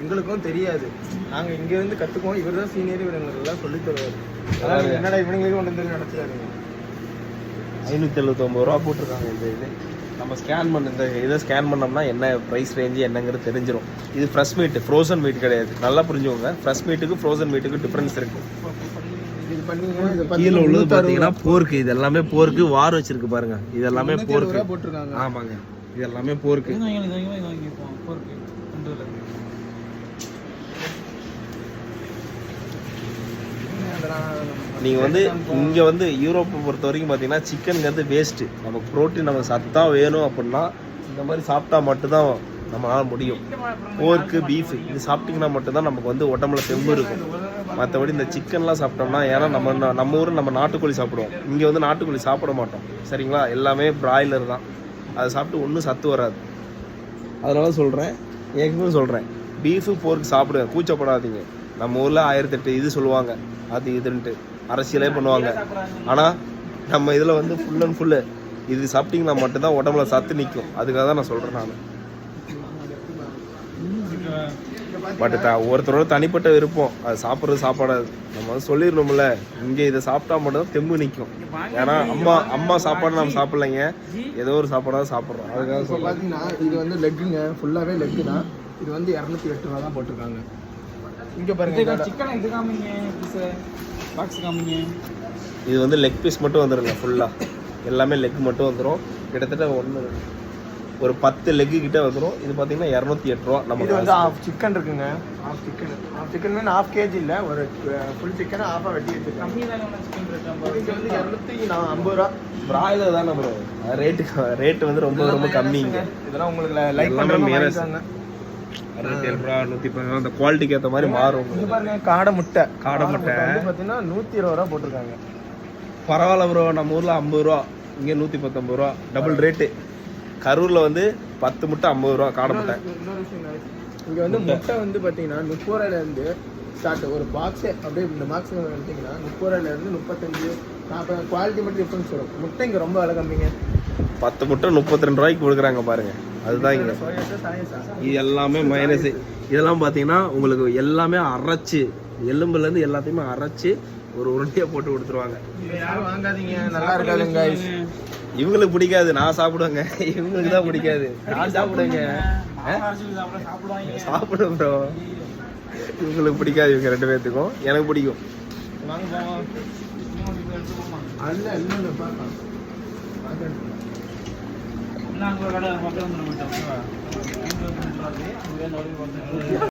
எங்களுக்கும் தெரியாது நாங்க இங்க இருந்து கத்துக்குவோம் இவர் தான் சீனியர் இவர் எங்களுக்கு எல்லாம் சொல்லி தருவாரு அதாவது என்னடா இவனுங்களுக்கு ஒன்று தெரியும் நினைச்சிடாதீங்க ஐநூற்றி எழுபத்தொம்பது ரூபா போட்டிருக்காங்க இந்த இது நம்ம ஸ்கேன் பண்ண இந்த இதை ஸ்கேன் பண்ணோம்னா என்ன ப்ரைஸ் ரேஞ்சு என்னங்கிறது தெரிஞ்சிடும் இது ஃப்ரெஷ் மீட் ஃப்ரோசன் மீட் கிடையாது நல்லா புரிஞ்சுக்கோங்க ஃப்ரெஷ் மீட்டுக்கு ஃப்ரோசன் மீட்டுக்கு டிஃப்ரென்ஸ் இருக்கு இது பண்ணீங்க இது கீழே உள்ளது பார்த்தீங்கன்னா போர்க்கு இது எல்லாமே போர்க்கு வார் வச்சிருக்கு பாருங்க இது எல்லாமே போர்க்கு போட்டிருக்காங்க ஆமாங்க இது எல்லாமே போர்க்கு நீங்கள் வந்து இங்கே வந்து யூரோப்பை பொறுத்த வரைக்கும் பார்த்தீங்கன்னா சிக்கனுங்கிறது வேஸ்ட்டு நமக்கு ப்ரோட்டீன் நமக்கு சத்தா வேணும் அப்படின்னா இந்த மாதிரி சாப்பிட்டா மட்டும்தான் நம்மளால் முடியும். போர்க்கு பீஃபு இது சாப்பிட்டிங்கன்னா மட்டும்தான் நமக்கு வந்து உடம்புல தெம்பு இருக்கும். மற்றபடி இந்த சிக்கன்லாம் சாப்பிட்டோம்னா ஏன்னா நம்ம நம்ம ஊர் நம்ம நாட்டுக்கோழி சாப்பிடுவோம். இங்கே வந்து நாட்டுக்கோழி சாப்பிட மாட்டோம். சரிங்களா? எல்லாமே பிராய்லர் தான். அதை சாப்பிட்டு ஒன்றும் சத்து வராது. அதனால சொல்கிறேன் ஏற்கனவே சொல்கிறேன் பீஃபு போர்க்கு சாப்பிடுங்க. கூச்சப்படாதீங்க. நம்ம ஊரில் ஆயிரத்தெட்டு இது சொல்லுவாங்க. அது இதுன்ட்டு அரசியலே பண்ணுவாங்க. ஆனால் நம்ம இதில் வந்து ஃபுல் அண்ட் ஃபுல்லு இது சாப்பிட்டீங்கன்னா மட்டும்தான் உடம்புல சத்து நிற்கும் அதுக்காக தான் நான் சொல்கிறேன் நான். பட் த ஒருத்தரோட தனிப்பட்ட விருப்பம். அது சாப்பிட்றது சாப்பாடாது நம்ம வந்து சொல்லிடணும்ல. இங்கே இதை சாப்பிட்டா மட்டும் தெம்பு நிற்கும் ஏன்னா அம்மா அம்மா சாப்பாடு நம்ம சாப்பிட்லைங்க. ஏதோ ஒரு சாப்பாடாக சாப்பிட்றோம். அதுக்காக பார்த்தீங்கன்னா இது வந்து லெக்குங்க ஃபுல்லாகவே லெக்கு தான் இது வந்து இரநூத்தி எட்டு ரூபா தான் போட்டிருக்காங்க. இங்கே பாருங்க சிக்கன் இது காமிங்க பீஸ் பாக்ஸ் காமிங்க இது வந்து லெக் பீஸ் மட்டும் வந்துருங்க ஃபுல்லாக எல்லாமே லெக் மட்டும் வந்துடும் கிட்டத்தட்ட ஒன்று ஒரு பத்து லெக்கு கிட்ட வந்துடும் இது பார்த்தீங்கன்னா இரநூத்தி எட்டு ரூபா இது நம்ம வந்து ஆஃப் சிக்கன் இருக்குங்க. ஆஃப் சிக்கன் ஆஃப் சிக்கன் மீன் ஆஃப் கேஜி இல்லை. ஒரு ஃபுல் சிக்கனை ஆஃபாக வெட்டி வச்சிருக்காங்க. கம்மி தான் சிக்கன் இது வந்து இரநூத்தி நான் ஐம்பது ரூபா. பிராய்லர் தானே ப்ரோ ரேட்டு ரேட்டு வந்து ரொம்ப ரொம்ப கம்மிங்க. இதெல்லாம் உங்களுக்கு லைக் மேரேஜ். வாங்கிக்கோங்க. அறுபத்தி ஏழு ரூபா நூற்றி அந்த குவாலிட்டிக்கு ஏற்ற மாதிரி மாறும். இது பாருங்க காடை முட்டை. காடை முட்டை. வந்து பார்த்தீங்கன்னா நூற்றி இருபது ரூபா போட்டிருக்காங்க. பரவாயில்ல ப்ரோ நம்ம ஊரில் ஐம்பது ரூபா இங்கே நூற்றி பத்தொம்பது ரூபா டபுள் ரேட்டு கரூரில் வந்து பத்து முட்டை ஐம்பது ரூபா காடை முட்டை. இங்க வந்து முட்டை. வந்து பாத்தீங்கன்னா முப்பது ரூபாயில இருந்து ஸ்டார்ட் ஒரு பாக்ஸ் அப்படியே இந்த பாக்ஸ் எடுத்தீங்கன்னா முப்பது ரூபாயில இருந்து முப்பத்தஞ்சு நாற்பது குவாலிட்டி மட்டும் டிஃபரன்ஸ் வரும். முட்டை இங்க ரொம்ப விலை கம்மிங்க. பத்து முட்டை முப்பத்தி ரெண்டு ரூபாய்க்கு கொடுக்குறாங்க பாருங்க. அதுதான் இங்கே. இது எல்லாமே மைனஸ் இதெல்லாம் பார்த்தீங்கன்னா உங்களுக்கு எல்லாமே அரைச்சு எலும்புலேருந்து எல்லாத்தையுமே அரைச்சு ஒரு உருண்டையாக போட்டு கொடுத்துருவாங்க. இதை யாரும் வாங்காதீங்க. நல்லா இருக்காதுங்க. இவங்களுக்கு பிடிக்காது நான் சாப்பிடுவேங்க. இவங்களுக்கு தான் பிடிக்காது. நான் சாப்பிடுவேங்க. சாப்பிடுவாங்க. சாப்பிடுவேன் ப்ரோ இவங்களுக்கு பிடிக்காது இவங்க ரெண்டு பேர்த்துக்கும் எனக்கு பிடிக்கும். அல்ல இல்ல பார்க்கலாம் நாங்கள் கடை மக்கள் வந்துட மாட்டோம்